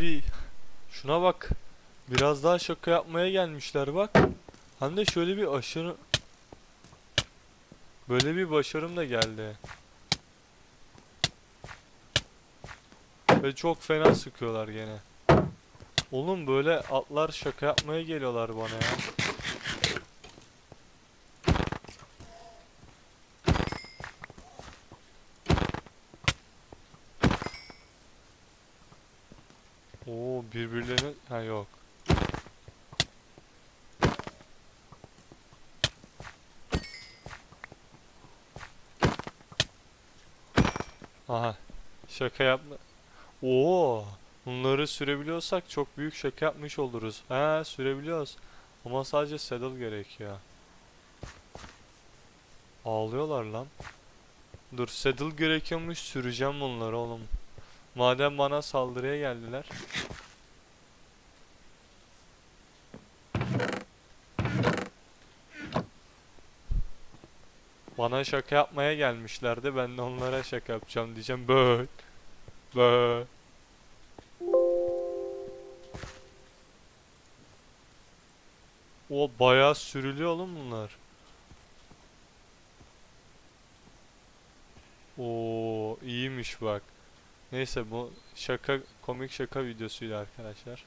Bir şuna bak. Biraz daha şaka yapmaya gelmişler bak. Hem de şöyle bir aşırı böyle bir başarım da geldi. Ve çok fena sıkıyorlar gene. Oğlum böyle atlar şaka yapmaya geliyorlar bana ya. Oo birbirlerine ha yok. Aha şaka yapma. Oo bunları sürebiliyorsak çok büyük şaka yapmış oluruz. He sürebiliyoruz. Ama sadece saddle gerekiyor. Ağlıyorlar lan. Dur saddle gerekiyormuş süreceğim bunları oğlum. Madem bana saldırıya geldiler. Bana şaka yapmaya gelmişlerdi. Ben de onlara şaka yapacağım diyeceğim. Böyle. Böyle. O bayağı sürülüyor oğlum bunlar. Oo iyiymiş bak. Neyse bu şaka komik şaka videosuydu arkadaşlar.